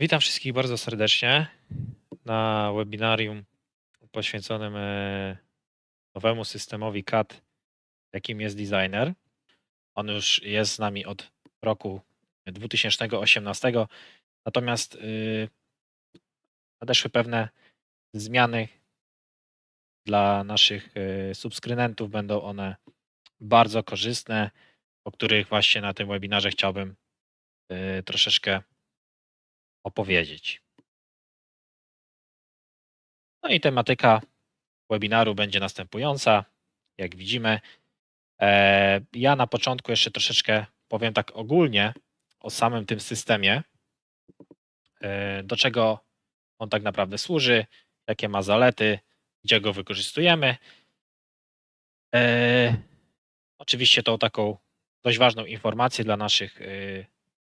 Witam wszystkich bardzo serdecznie na webinarium poświęconym e, nowemu systemowi CAD, jakim jest Designer. On już jest z nami od roku 2018, natomiast y, nadeszły pewne zmiany dla naszych y, subskrybentów. Będą one bardzo korzystne, o których właśnie na tym webinarze chciałbym y, troszeczkę opowiedzieć. No i tematyka webinaru będzie następująca. Jak widzimy, e, ja na początku jeszcze troszeczkę powiem tak ogólnie o samym tym systemie, e, do czego on tak naprawdę służy, jakie ma zalety, gdzie go wykorzystujemy. E, oczywiście to taką dość ważną informację dla naszych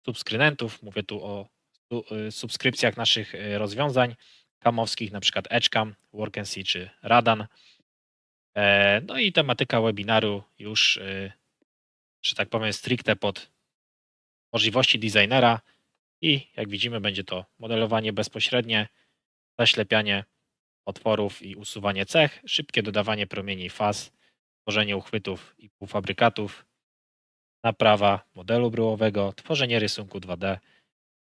subskrybentów. Mówię tu o subskrypcjach naszych rozwiązań kamowskich, na przykład Edgecam, WorkNC czy Radan. E, no i tematyka webinaru już, e, że tak powiem, stricte pod możliwości designera i jak widzimy będzie to modelowanie bezpośrednie, zaślepianie otworów i usuwanie cech, szybkie dodawanie promieni i faz, tworzenie uchwytów i półfabrykatów, naprawa modelu bryłowego, tworzenie rysunku 2D,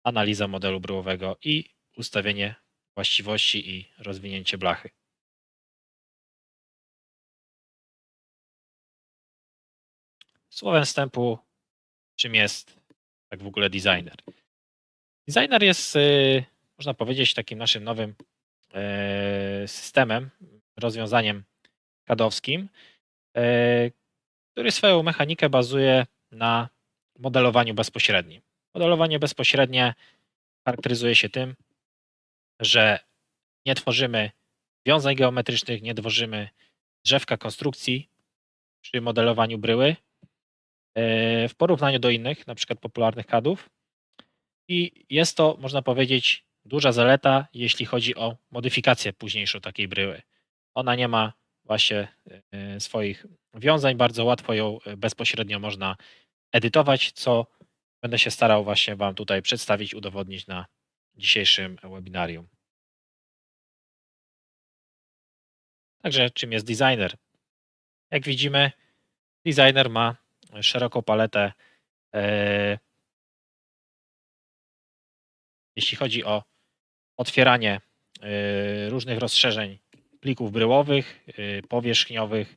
analiza modelu bryłowego i ustawienie właściwości i rozwinięcie blachy. Słowem wstępu, czym jest tak w ogóle designer? Designer jest, y, można powiedzieć, takim naszym nowym e, systemem, rozwiązaniem kadowskim, e, który swoją mechanikę bazuje na modelowaniu bezpośrednim. Modelowanie bezpośrednie charakteryzuje się tym, że nie tworzymy wiązań geometrycznych, nie tworzymy drzewka konstrukcji przy modelowaniu bryły e, w porównaniu do innych, na przykład popularnych kadów. I jest to, można powiedzieć, duża zaleta, jeśli chodzi o modyfikację późniejszą takiej bryły. Ona nie ma właśnie e, swoich wiązań, bardzo łatwo ją e, bezpośrednio można edytować, co będę się starał właśnie Wam tutaj przedstawić, udowodnić na dzisiejszym webinarium. Także czym jest designer? Jak widzimy, designer ma szeroką paletę, e, jeśli chodzi o otwieranie e, różnych rozszerzeń plików bryłowych, e, powierzchniowych,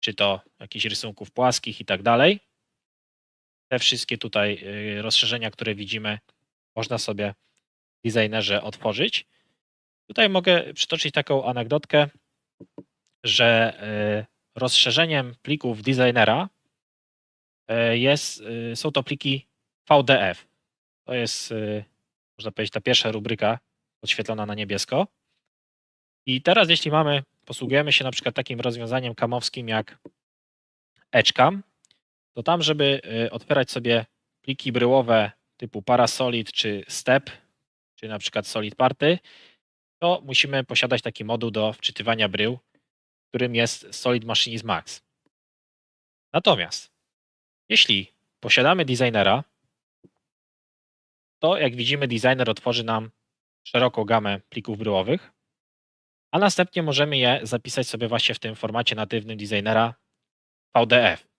czy to jakichś rysunków płaskich i tak dalej. Te wszystkie tutaj rozszerzenia, które widzimy, można sobie designerze otworzyć. Tutaj mogę przytoczyć taką anegdotkę, że e, rozszerzeniem plików designera e, jest, są to pliki VDF. To jest, można powiedzieć, ta pierwsza rubryka podświetlona na niebiesko. I teraz, jeśli mamy, posługujemy się na przykład takim rozwiązaniem kamowskim jak Edgecam, to tam, żeby otwierać sobie pliki bryłowe typu Parasolid czy Step, czy na przykład Solid Party, to musimy posiadać taki moduł do wczytywania brył, którym jest Solid Machinist Max. Natomiast jeśli posiadamy designera, to jak widzimy designer otworzy nam szeroką gamę plików bryłowych, a następnie możemy je zapisać sobie właśnie w tym formacie natywnym designera VDF.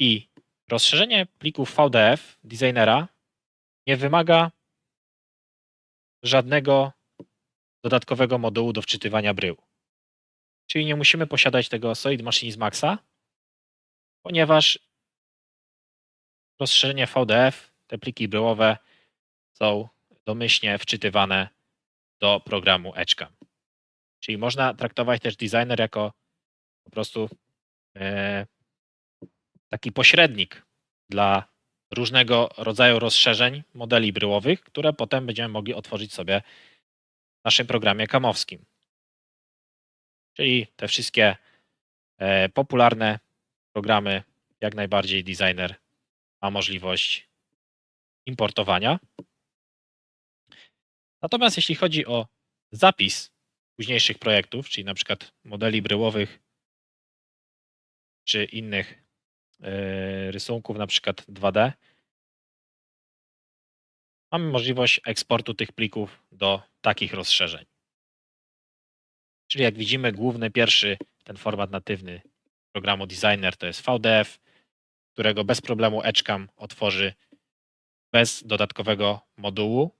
I rozszerzenie plików VDF designera nie wymaga żadnego dodatkowego modułu do wczytywania brył. Czyli nie musimy posiadać tego Solid Machinist Maxa, ponieważ rozszerzenie VDF, te pliki bryłowe są domyślnie wczytywane do programu Edgecam. Czyli można traktować też designer jako po prostu e, taki pośrednik dla różnego rodzaju rozszerzeń modeli bryłowych, które potem będziemy mogli otworzyć sobie w naszym programie kamowskim. Czyli te wszystkie e, popularne programy, jak najbardziej designer ma możliwość importowania. Natomiast jeśli chodzi o zapis późniejszych projektów, czyli na przykład modeli bryłowych czy innych rysunków, na przykład 2D, mamy możliwość eksportu tych plików do takich rozszerzeń. Czyli jak widzimy, główny pierwszy, ten format natywny programu Designer to jest VDF, którego bez problemu Edgecam otworzy bez dodatkowego modułu.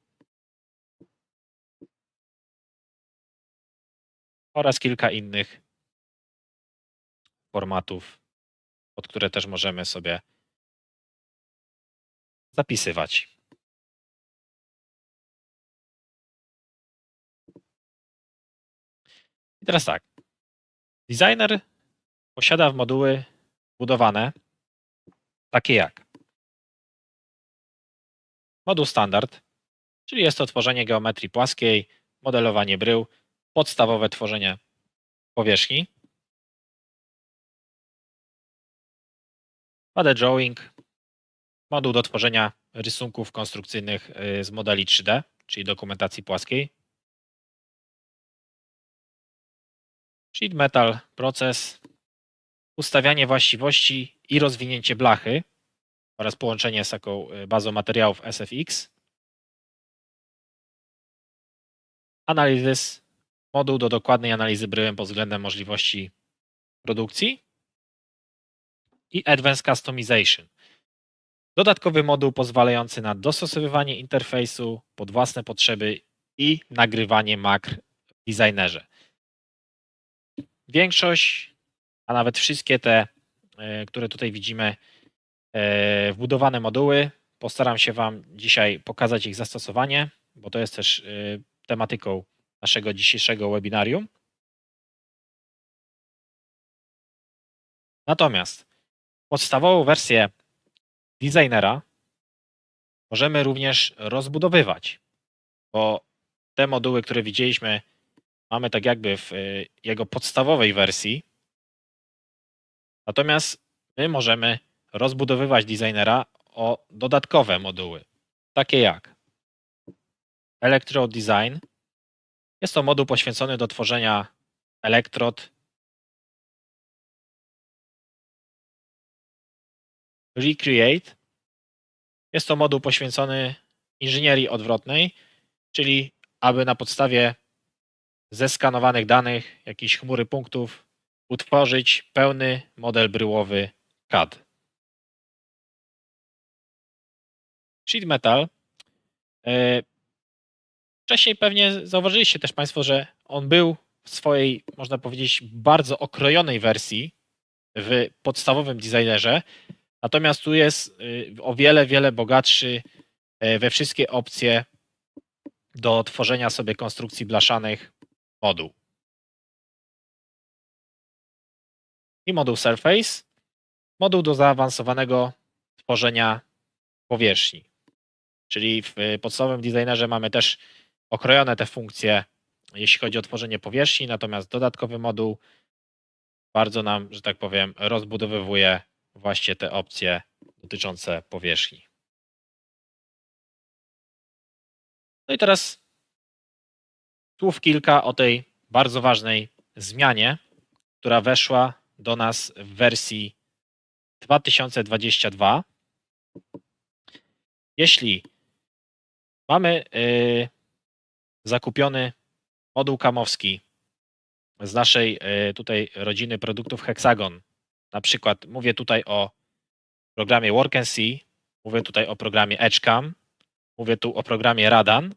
Oraz kilka innych formatów, pod które też możemy sobie zapisywać. I teraz tak. Designer posiada moduły budowane takie jak moduł standard, czyli jest to tworzenie geometrii płaskiej, modelowanie brył, podstawowe tworzenie powierzchni. Padę Drawing, moduł do tworzenia rysunków konstrukcyjnych y, z modeli 3D, czyli dokumentacji płaskiej. Sheet Metal proces, ustawianie właściwości i rozwinięcie blachy oraz połączenie z taką y, bazą materiałów SFX. Analysis, moduł do dokładnej analizy bryłem pod względem możliwości produkcji. I Advanced Customization. Dodatkowy moduł pozwalający na dostosowywanie interfejsu pod własne potrzeby i nagrywanie makr w designerze. Większość, a nawet wszystkie te, e, które tutaj widzimy, e, wbudowane moduły, postaram się Wam dzisiaj pokazać ich zastosowanie, bo to jest też e, tematyką naszego dzisiejszego webinarium. Natomiast podstawową wersję designera możemy również rozbudowywać, bo te moduły, które widzieliśmy, mamy tak jakby w y, jego podstawowej wersji. Natomiast my możemy rozbudowywać designera o dodatkowe moduły, takie jak Electrode Design. Jest to moduł poświęcony do tworzenia elektrod Recreate. Jest to moduł poświęcony inżynierii odwrotnej, czyli aby na podstawie zeskanowanych danych, jakiejś chmury punktów, utworzyć pełny model bryłowy CAD. Sheet Metal. E, wcześniej pewnie zauważyliście też Państwo, że on był w swojej, można powiedzieć, bardzo okrojonej wersji w podstawowym designerze, Natomiast tu jest y, o wiele, wiele bogatszy e, we wszystkie opcje do tworzenia sobie konstrukcji blaszanych moduł. I moduł Surface, moduł do zaawansowanego tworzenia powierzchni. Czyli w podstawowym designerze mamy też okrojone te funkcje, jeśli chodzi o tworzenie powierzchni, natomiast dodatkowy moduł bardzo nam, że tak powiem, rozbudowywuje właśnie te opcje dotyczące powierzchni. No i teraz słów kilka o tej bardzo ważnej zmianie, która weszła do nas w wersji 2022. Jeśli mamy yy, zakupiony moduł kamowski z naszej yy, tutaj rodziny produktów Hexagon na przykład mówię tutaj o programie Work and See, mówię tutaj o programie Edgecam, mówię tu o programie Radan.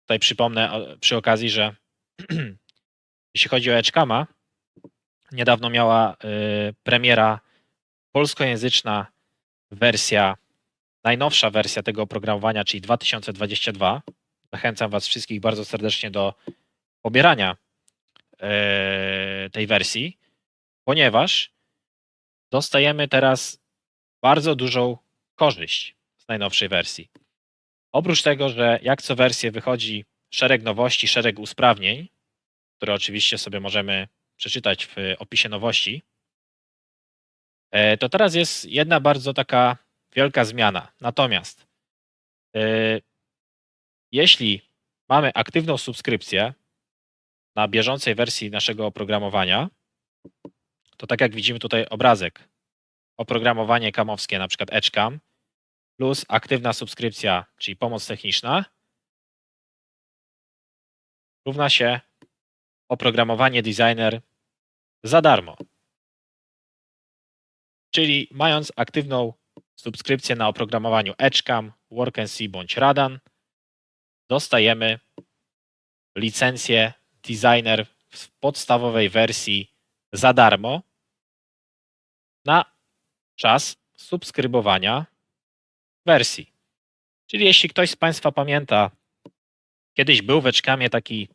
Tutaj przypomnę przy okazji, że jeśli chodzi o Edgecama, niedawno miała y, premiera polskojęzyczna wersja, najnowsza wersja tego oprogramowania, czyli 2022. Zachęcam Was wszystkich bardzo serdecznie do pobierania y, tej wersji ponieważ dostajemy teraz bardzo dużą korzyść z najnowszej wersji. Oprócz tego, że jak co wersję wychodzi szereg nowości, szereg usprawnień, które oczywiście sobie możemy przeczytać w opisie nowości, e, to teraz jest jedna bardzo taka wielka zmiana. Natomiast e, jeśli mamy aktywną subskrypcję na bieżącej wersji naszego oprogramowania, to tak jak widzimy tutaj obrazek, oprogramowanie kamowskie, na przykład Edgecam, plus aktywna subskrypcja, czyli pomoc techniczna, równa się oprogramowanie designer za darmo. Czyli mając aktywną subskrypcję na oprogramowaniu Edgecam, WorkNC bądź Radan, dostajemy licencję designer w podstawowej wersji za darmo na czas subskrybowania wersji. Czyli jeśli ktoś z Państwa pamięta, kiedyś był w Edgecamie taki,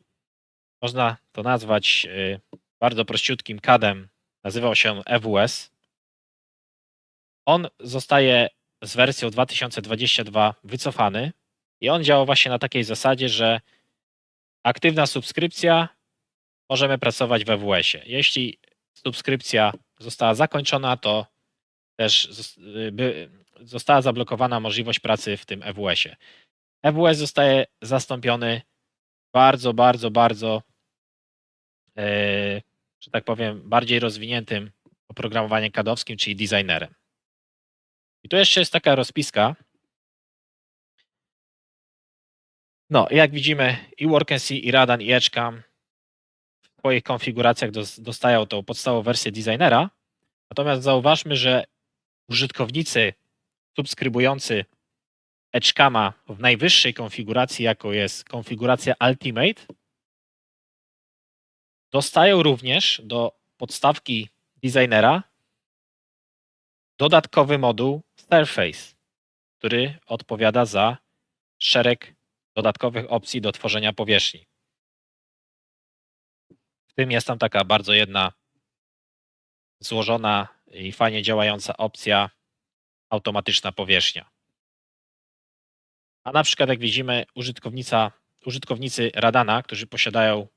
można to nazwać y, bardzo prościutkim CAD-em, nazywał się EWS. On zostaje z wersją 2022 wycofany i on działa właśnie na takiej zasadzie, że aktywna subskrypcja możemy pracować w EWS-ie. Jeśli subskrypcja została zakończona, to też by, została zablokowana możliwość pracy w tym EWS-ie. EWS zostaje zastąpiony bardzo, bardzo, bardzo, e, że tak powiem, bardziej rozwiniętym oprogramowaniem kadowskim, czyli designerem. I tu jeszcze jest taka rozpiska. No, jak widzimy, i WorkNC, i Radan, i Edgecam swoich konfiguracjach dos- dostają tą podstawową wersję designera. Natomiast zauważmy, że użytkownicy subskrybujący Edgecama w najwyższej konfiguracji, jaką jest konfiguracja Ultimate, dostają również do podstawki designera dodatkowy moduł Surface, który odpowiada za szereg dodatkowych opcji do tworzenia powierzchni. Tym jest tam taka bardzo jedna złożona i fajnie działająca opcja automatyczna powierzchnia. A na przykład jak widzimy użytkownica, użytkownicy Radana, którzy posiadają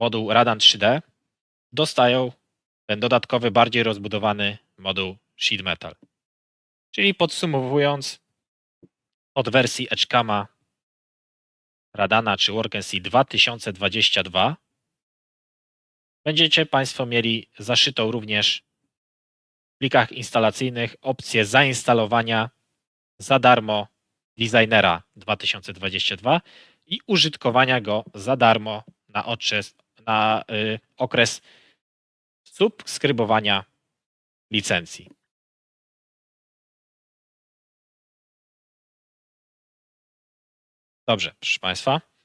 moduł Radan 3D, dostają ten dodatkowy, bardziej rozbudowany moduł Sheet Metal. Czyli podsumowując, od wersji Edgecama Radana czy WorkNC 2022 będziecie Państwo mieli zaszytą również w plikach instalacyjnych opcję zainstalowania za darmo Designera 2022 i użytkowania go za darmo na, okres, na y, okres subskrybowania licencji. Dobrze, proszę Państwa.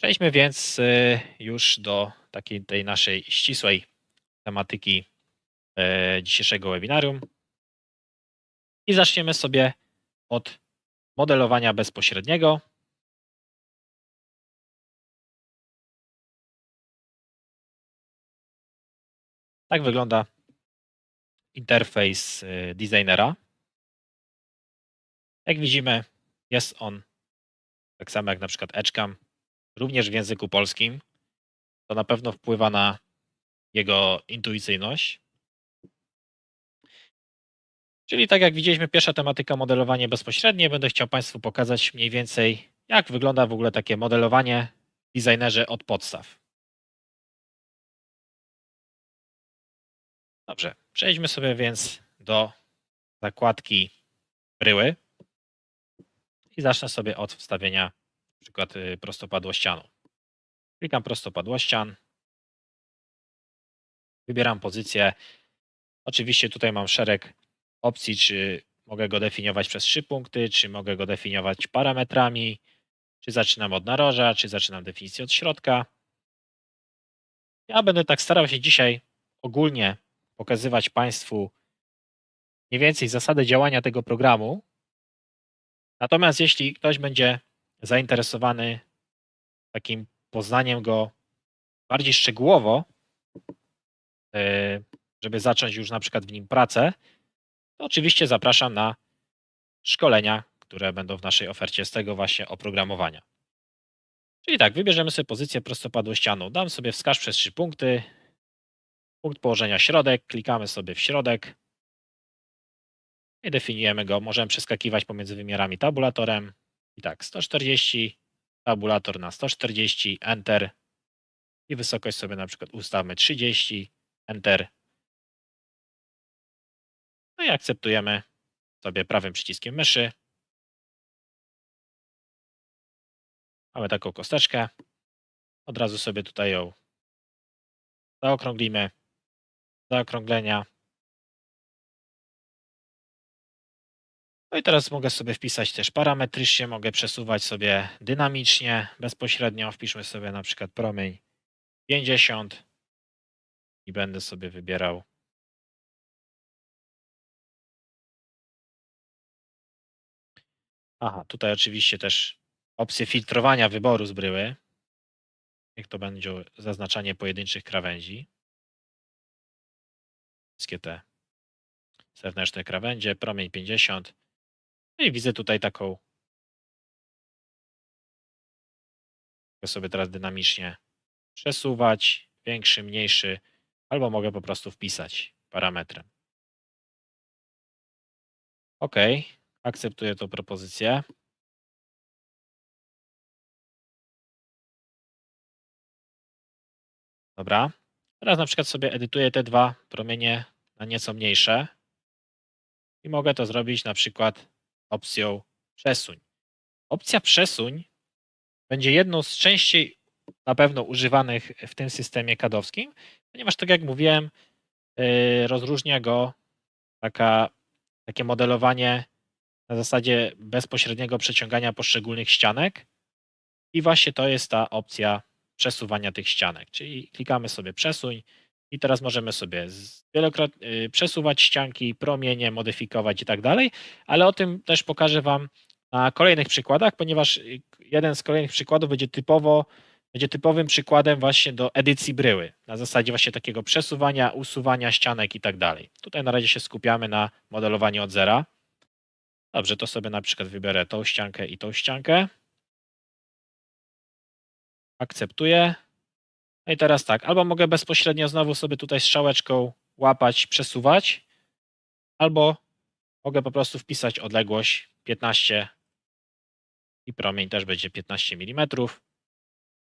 Przejdźmy więc y, już do takiej tej naszej ścisłej tematyki e, dzisiejszego webinarium. I zaczniemy sobie od modelowania bezpośredniego. Tak wygląda interfejs y, designera. Jak widzimy, jest on tak samo jak na przykład Edgecam, również w języku polskim. To na pewno wpływa na jego intuicyjność. Czyli tak jak widzieliśmy, pierwsza tematyka modelowanie bezpośrednie. Będę chciał Państwu pokazać mniej więcej, jak wygląda w ogóle takie modelowanie designerze od podstaw. Dobrze, przejdźmy sobie więc do zakładki bryły i zacznę sobie od wstawienia przykład y, prostopadłościanu. Klikam prostopadłościan, wybieram pozycję. Oczywiście tutaj mam szereg opcji, czy mogę go definiować przez trzy punkty, czy mogę go definiować parametrami, czy zaczynam od naroża, czy zaczynam definicję od środka. Ja będę tak starał się dzisiaj ogólnie pokazywać Państwu mniej więcej zasady działania tego programu. Natomiast jeśli ktoś będzie zainteresowany takim poznaniem go bardziej szczegółowo, yy, żeby zacząć już na przykład w nim pracę, to oczywiście zapraszam na szkolenia, które będą w naszej ofercie z tego właśnie oprogramowania. Czyli tak, wybierzemy sobie pozycję prostopadłościaną. Dam sobie wskaż przez trzy punkty. Punkt położenia środek, klikamy sobie w środek i definiujemy go. Możemy przeskakiwać pomiędzy wymiarami tabulatorem. I tak, 140, tabulator na 140, Enter. I wysokość sobie na przykład ustawmy 30, Enter. No i akceptujemy sobie prawym przyciskiem myszy. Mamy taką kosteczkę. Od razu sobie tutaj ją zaokrąglimy. Zaokrąglenia. No i teraz mogę sobie wpisać też parametrycznie, mogę przesuwać sobie dynamicznie, bezpośrednio. Wpiszmy sobie na przykład promień 50 i będę sobie wybierał Aha, tutaj oczywiście też opcje filtrowania wyboru z bryły. Niech to będzie zaznaczanie pojedynczych krawędzi. Wszystkie te zewnętrzne krawędzie, promień 50. No i widzę tutaj taką. Mogę sobie teraz dynamicznie przesuwać, większy, mniejszy, albo mogę po prostu wpisać parametrem. OK, akceptuję tą propozycję. Dobra. Teraz na przykład sobie edytuję te dwa promienie na nieco mniejsze i mogę to zrobić na przykład opcją przesuń. Opcja przesuń będzie jedną z częściej na pewno używanych w tym systemie kadowskim, ponieważ tak jak mówiłem, yy, rozróżnia go taka, takie modelowanie na zasadzie bezpośredniego przeciągania poszczególnych ścianek i właśnie to jest ta opcja przesuwania tych ścianek, czyli klikamy sobie przesuń i teraz możemy sobie y, przesuwać ścianki, promienie, modyfikować i tak dalej, ale o tym też pokażę Wam na kolejnych przykładach, ponieważ y, jeden z kolejnych przykładów będzie typowo będzie typowym przykładem właśnie do edycji bryły, na zasadzie właśnie takiego przesuwania, usuwania ścianek i tak dalej. Tutaj na razie się skupiamy na modelowaniu od zera. Dobrze, to sobie na przykład wybiorę tą ściankę i tą ściankę. Akceptuję. No i teraz tak, albo mogę bezpośrednio znowu sobie tutaj strzałeczką łapać, przesuwać, albo mogę po prostu wpisać odległość 15 i promień też będzie 15 mm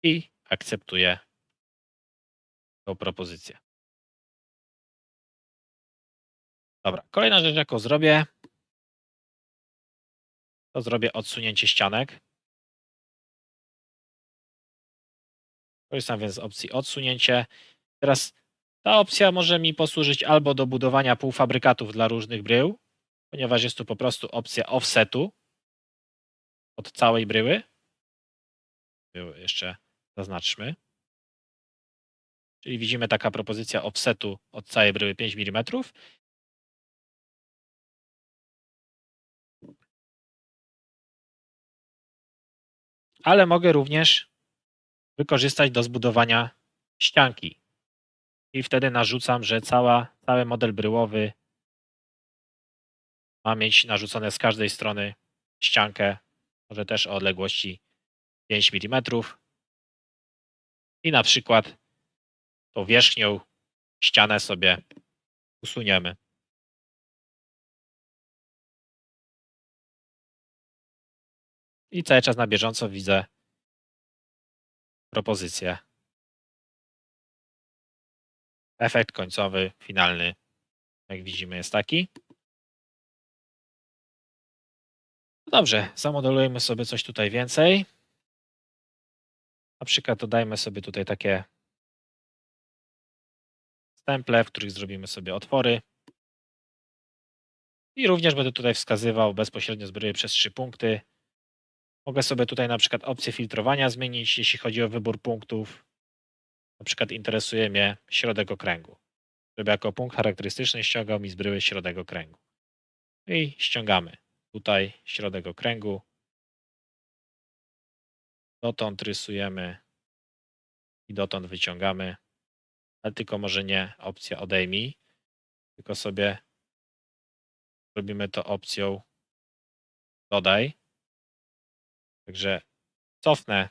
i akceptuję tą propozycję. Dobra, kolejna rzecz, jaką zrobię, to zrobię odsunięcie ścianek. Korzystam więc z opcji odsunięcie. Teraz ta opcja może mi posłużyć albo do budowania półfabrykatów dla różnych brył, ponieważ jest tu po prostu opcja offsetu od całej bryły. Jeszcze zaznaczmy. Czyli widzimy taka propozycja offsetu od całej bryły 5 mm. Ale mogę również wykorzystać do zbudowania ścianki. I wtedy narzucam, że cała, cały model bryłowy ma mieć narzucone z każdej strony ściankę, może też o odległości 5 mm. I na przykład tą wierzchnią ścianę sobie usuniemy. I cały czas na bieżąco widzę propozycję. Efekt końcowy, finalny, jak widzimy, jest taki. Dobrze, zamodelujemy sobie coś tutaj więcej. Na przykład dodajmy sobie tutaj takie stemple, w których zrobimy sobie otwory. I również będę tutaj wskazywał bezpośrednio z przez trzy punkty. Mogę sobie tutaj na przykład opcję filtrowania zmienić, jeśli chodzi o wybór punktów. Na przykład interesuje mnie środek okręgu, żeby jako punkt charakterystyczny ściągał mi z bryły środek okręgu. I ściągamy tutaj środek okręgu. Dotąd rysujemy i dotąd wyciągamy, ale tylko może nie opcja odejmij, tylko sobie robimy to opcją dodaj. Także cofnę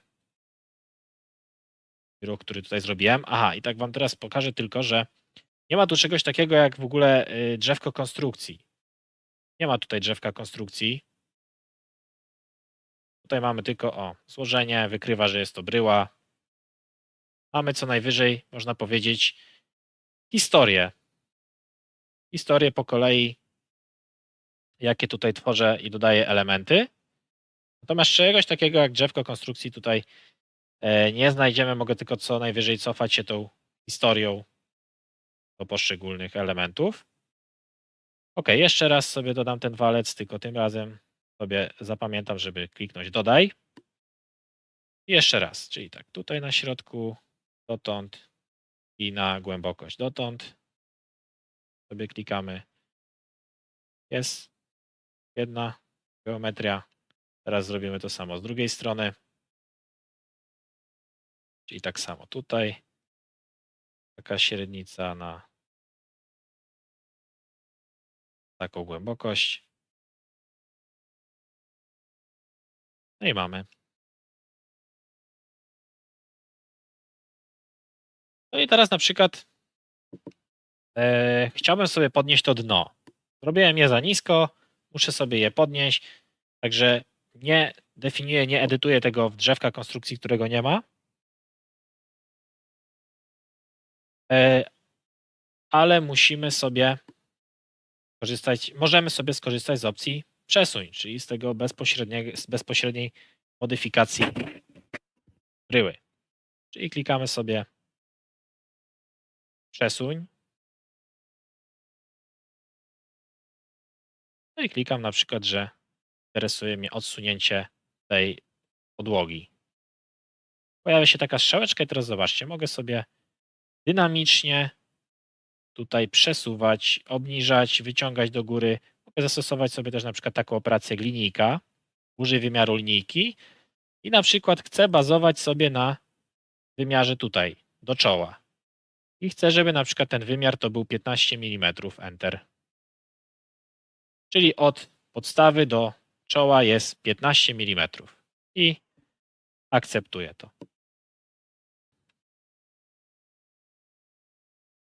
ruch, który tutaj zrobiłem. Aha, i tak Wam teraz pokażę tylko, że nie ma tu czegoś takiego jak w ogóle y, drzewko konstrukcji. Nie ma tutaj drzewka konstrukcji. Tutaj mamy tylko o złożenie, wykrywa, że jest to bryła. Mamy co najwyżej, można powiedzieć, historię. Historię po kolei, jakie tutaj tworzę i dodaję elementy. Natomiast czegoś takiego jak drzewko konstrukcji tutaj e, nie znajdziemy. Mogę tylko co najwyżej cofać się tą historią do poszczególnych elementów. Ok, jeszcze raz sobie dodam ten walec, tylko tym razem sobie zapamiętam, żeby kliknąć dodaj. I jeszcze raz, czyli tak, tutaj na środku, dotąd i na głębokość dotąd. Sobie klikamy. Jest jedna geometria. Teraz zrobimy to samo z drugiej strony. Czyli tak samo tutaj. Taka średnica na taką głębokość. No i mamy. No i teraz na przykład e, chciałbym sobie podnieść to dno. Zrobiłem je za nisko, muszę sobie je podnieść, także nie definiuję, nie edytuję tego w drzewka konstrukcji, którego nie ma. E, ale musimy sobie korzystać, możemy sobie skorzystać z opcji przesuń, czyli z tego bezpośredniego, z bezpośredniej modyfikacji bryły. Czyli klikamy sobie przesuń. No i klikam na przykład, że interesuje mnie odsunięcie tej podłogi. Pojawia się taka strzałeczka i teraz zobaczcie, mogę sobie dynamicznie tutaj przesuwać, obniżać, wyciągać do góry. Mogę zastosować sobie też na przykład taką operację linijka. Użyj wymiaru linijki i na przykład chcę bazować sobie na wymiarze tutaj, do czoła. I chcę, żeby na przykład ten wymiar to był 15 mm, Enter. Czyli od podstawy do czoła jest 15 mm. I akceptuję to.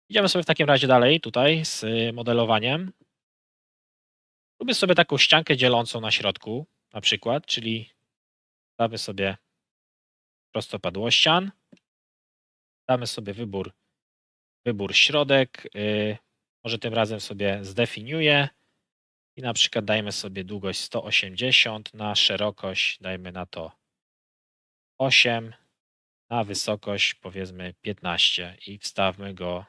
Idziemy sobie w takim razie dalej tutaj z modelowaniem. Lubię sobie taką ściankę dzielącą na środku, na przykład, czyli damy sobie prostopadłościan, damy sobie wybór, wybór środek, yy, może tym razem sobie zdefiniuję i na przykład dajmy sobie długość 180, na szerokość dajmy na to 8, na wysokość powiedzmy 15 i wstawmy go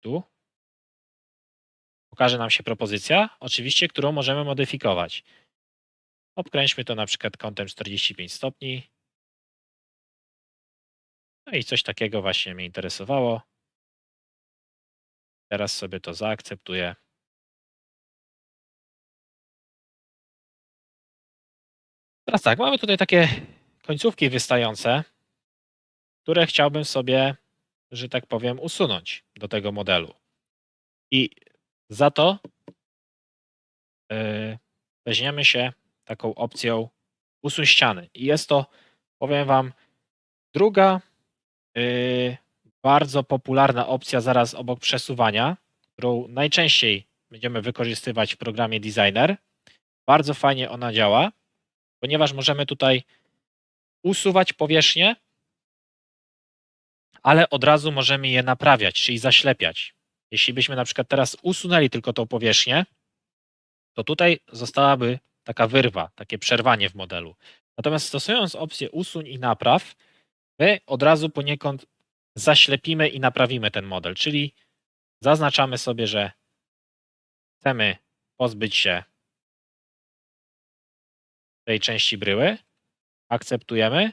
tu. Pokaże nam się propozycja, oczywiście, którą możemy modyfikować. Obkręćmy to na przykład kątem 45 stopni. No i coś takiego właśnie mnie interesowało. Teraz sobie to zaakceptuję. Teraz tak, mamy tutaj takie końcówki wystające, które chciałbym sobie, że tak powiem, usunąć do tego modelu. I za to yy, weźmiemy się taką opcją usuń ściany. I jest to, powiem Wam, druga yy, bardzo popularna opcja zaraz obok przesuwania, którą najczęściej będziemy wykorzystywać w programie Designer. Bardzo fajnie ona działa, ponieważ możemy tutaj usuwać powierzchnie, ale od razu możemy je naprawiać, czyli zaślepiać. Jeśli byśmy na przykład teraz usunęli tylko tą powierzchnię, to tutaj zostałaby taka wyrwa, takie przerwanie w modelu. Natomiast stosując opcję usuń i napraw, my od razu poniekąd zaślepimy i naprawimy ten model, czyli zaznaczamy sobie, że chcemy pozbyć się tej części bryły, akceptujemy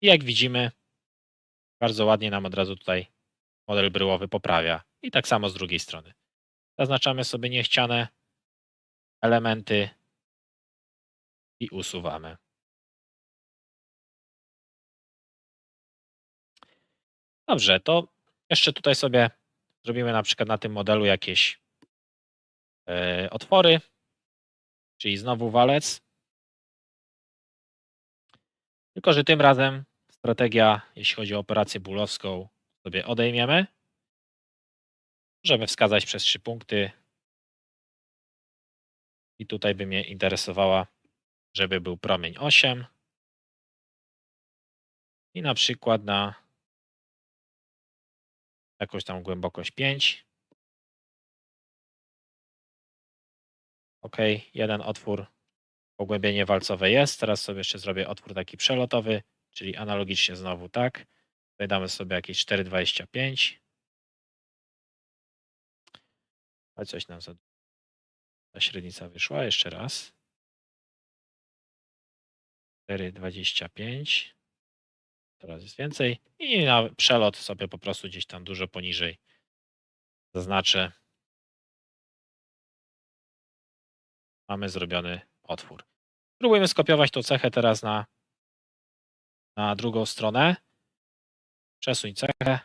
i jak widzimy, bardzo ładnie nam od razu tutaj model bryłowy poprawia. I tak samo z drugiej strony. Zaznaczamy sobie niechciane elementy i usuwamy. Dobrze, to jeszcze tutaj sobie zrobimy na przykład na tym modelu jakieś yy, otwory, czyli znowu walec. Tylko, że tym razem strategia, jeśli chodzi o operację bólowską, sobie odejmiemy. Możemy wskazać przez trzy punkty. I tutaj by mnie interesowała, żeby był promień 8. I na przykład na jakąś tam głębokość 5. Ok, jeden otwór, pogłębienie walcowe jest. Teraz sobie jeszcze zrobię otwór taki przelotowy, czyli analogicznie znowu tak. Tutaj damy sobie jakieś 4,25. Ale coś nam za... Ta średnica wyszła. Jeszcze raz. 4,25. Teraz jest więcej. I na przelot sobie po prostu gdzieś tam dużo poniżej zaznaczę. Mamy zrobiony otwór. Spróbujemy skopiować tą cechę teraz na, na drugą stronę. Przesuń cechę.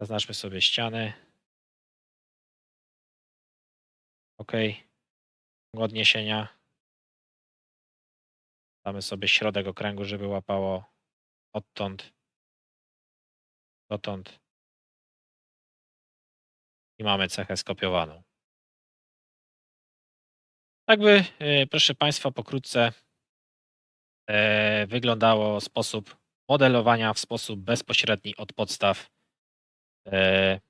Zaznaczmy sobie ściany. OK. Odniesienia. Damy sobie środek okręgu, żeby łapało odtąd dotąd. I mamy cechę skopiowaną. Tak by, e, proszę Państwa, pokrótce e, wyglądało sposób modelowania w sposób bezpośredni od podstaw e,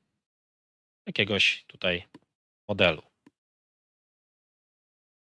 jakiegoś tutaj modelu.